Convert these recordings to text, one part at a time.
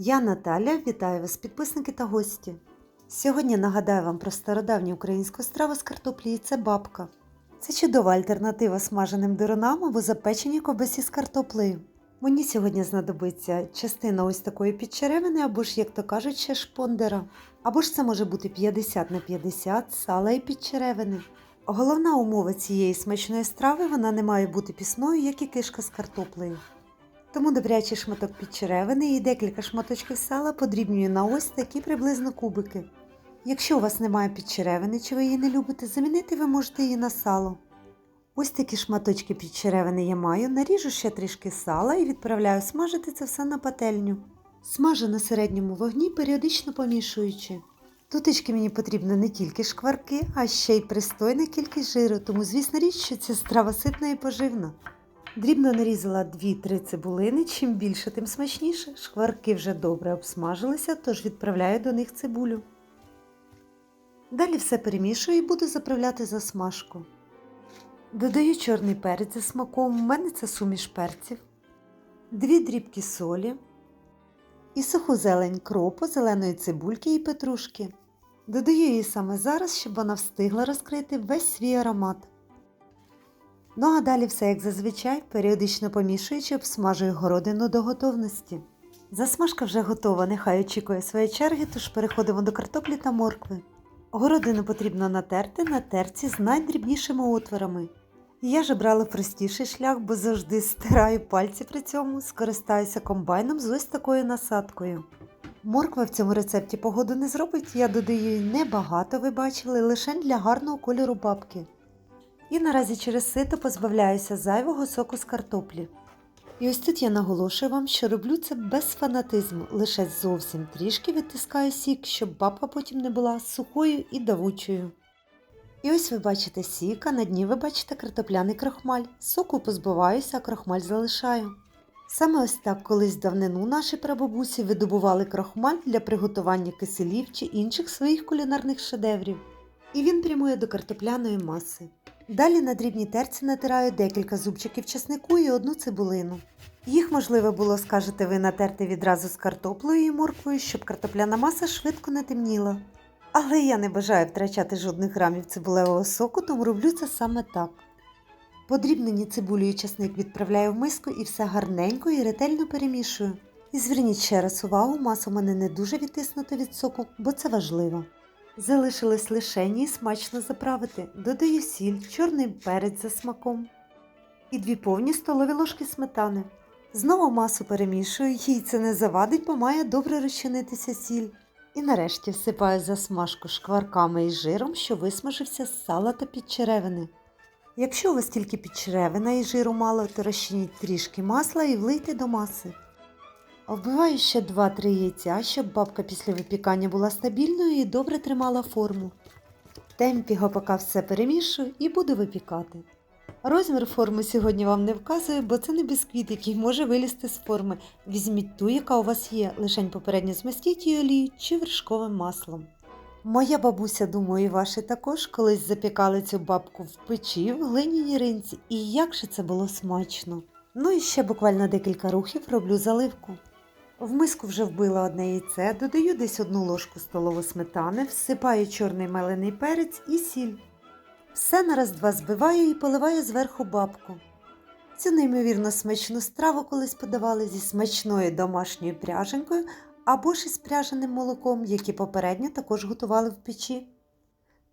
Я Наталя, вітаю вас, підписники та гості. Сьогодні нагадаю вам про стародавню українську страву з картоплі і це бабка. Це чудова альтернатива смаженим диронам або запеченій ковбасі з картоплею. Мені сьогодні знадобиться частина ось такої підчеревини, або ж, як то кажуть, ще шпондера. Або ж це може бути 50 на 50 сала і підчеревини. Головна умова цієї смачної страви вона не має бути пісною, як і кишка з картоплею. Тому добрячий шматок підчеревини і декілька шматочків сала подрібнюю на ось такі приблизно кубики. Якщо у вас немає підчеревини чи ви її не любите, замінити ви можете її на сало. Ось такі шматочки підчеревини я маю, наріжу ще трішки сала і відправляю смажити це все на пательню. Смажу на середньому вогні, періодично помішуючи. Тутечки мені потрібно не тільки шкварки, а ще й пристойна кількість жиру, тому звісно річ, що ця страва ситна і поживна. Дрібно нарізала 2-3 цибулини, чим більше, тим смачніше. Шкварки вже добре обсмажилися, тож відправляю до них цибулю. Далі все перемішую і буду заправляти засмажку. Додаю чорний перець за смаком, у мене це суміш перців, дві дрібки солі і суху зелень кропу, зеленої цибульки і петрушки. Додаю її саме зараз, щоб вона встигла розкрити весь свій аромат. Ну а далі все як зазвичай, періодично помішуючи, обсмажую городину до готовності. Засмажка вже готова, нехай очікує своєї черги, тож переходимо до картоплі та моркви. Городину потрібно натерти на терці з найдрібнішими отворами. Я ж обрала простіший шлях, бо завжди стираю пальці при цьому, скористаюся комбайном з ось такою насадкою. Морква в цьому рецепті погоду не зробить, я додаю її небагато, ви бачили, лише для гарного кольору бабки. І наразі через сито позбавляюся зайвого соку з картоплі. І ось тут я наголошую вам, що роблю це без фанатизму, лише зовсім трішки відтискаю сік, щоб бабка потім не була сухою і давучою. І ось ви бачите сік, а на дні ви бачите картопляний крохмаль. Соку позбуваюся, а крохмаль залишаю. Саме ось так колись давнину наші прабабусі видобували крохмаль для приготування киселів чи інших своїх кулінарних шедеврів. І він прямує до картопляної маси. Далі на дрібній терці натираю декілька зубчиків чеснику і одну цибулину. Їх можливо було, скажете ви, натерти відразу з картоплею і морквою, щоб картопляна маса швидко не темніла. Але я не бажаю втрачати жодних грамів цибулевого соку, тому роблю це саме так. Подрібнені цибулю і чесник відправляю в миску і все гарненько і ретельно перемішую. І зверніть ще раз увагу, маса у мене не дуже відтиснута від соку, бо це важливо. Залишилось лишені і смачно заправити. Додаю сіль, чорний перець за смаком і дві повні столові ложки сметани. Знову масу перемішую, їй це не завадить, бо має добре розчинитися сіль. І нарешті всипаю засмажку шкварками і жиром, що висмажився з сала та підчеревини. Якщо у вас тільки підчеревина і жиру мало, то розчиніть трішки масла і влийте до маси. Вбиваю ще 2-3 яйця, щоб бабка після випікання була стабільною і добре тримала форму. Темпі гопака все перемішую і буду випікати. Розмір форми сьогодні вам не вказую, бо це не бісквіт, який може вилізти з форми. Візьміть ту, яка у вас є, лишень попередньо змастіть її олією чи вершковим маслом. Моя бабуся, думаю, і ваші також колись запікали цю бабку в печі в глиняній ринці, і як же це було смачно. Ну і ще буквально декілька рухів роблю заливку. В миску вже вбила одне яйце, додаю десь одну ложку столову сметани, всипаю чорний мелений перець і сіль. Все на раз-два збиваю і поливаю зверху бабку. Цю неймовірно смачну страву колись подавали зі смачною домашньою пряженкою або ж із пряженим молоком, які попередньо також готували в печі.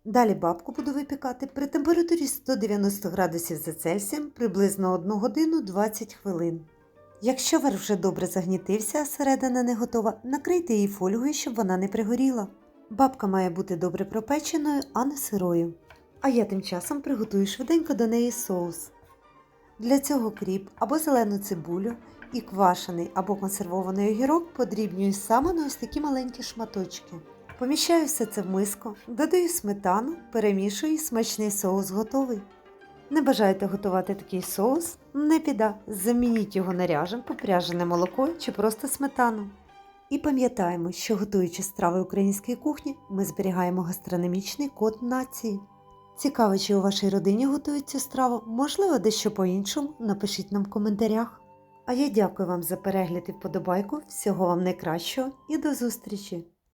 Далі бабку буду випікати при температурі 190 градусів за Цельсієм приблизно 1 годину 20 хвилин. Якщо вар вже добре загнітився, а середина не готова, накрийте її фольгою, щоб вона не пригоріла. Бабка має бути добре пропеченою, а не сирою. А я тим часом приготую швиденько до неї соус. Для цього кріп або зелену цибулю і квашений або консервований огірок подрібнюю саме на ось такі маленькі шматочки. Поміщаю все це в миску, додаю сметану, перемішую і смачний соус готовий. Не бажаєте готувати такий соус? Не піда. Замініть його на ряжен, попряжене молоко чи просто сметану. І пам'ятаємо, що готуючи страви української кухні, ми зберігаємо гастрономічний код нації. Цікаво, чи у вашій родині готують цю страву, можливо, дещо по-іншому, напишіть нам в коментарях. А я дякую вам за перегляд і вподобайку. Всього вам найкращого і до зустрічі!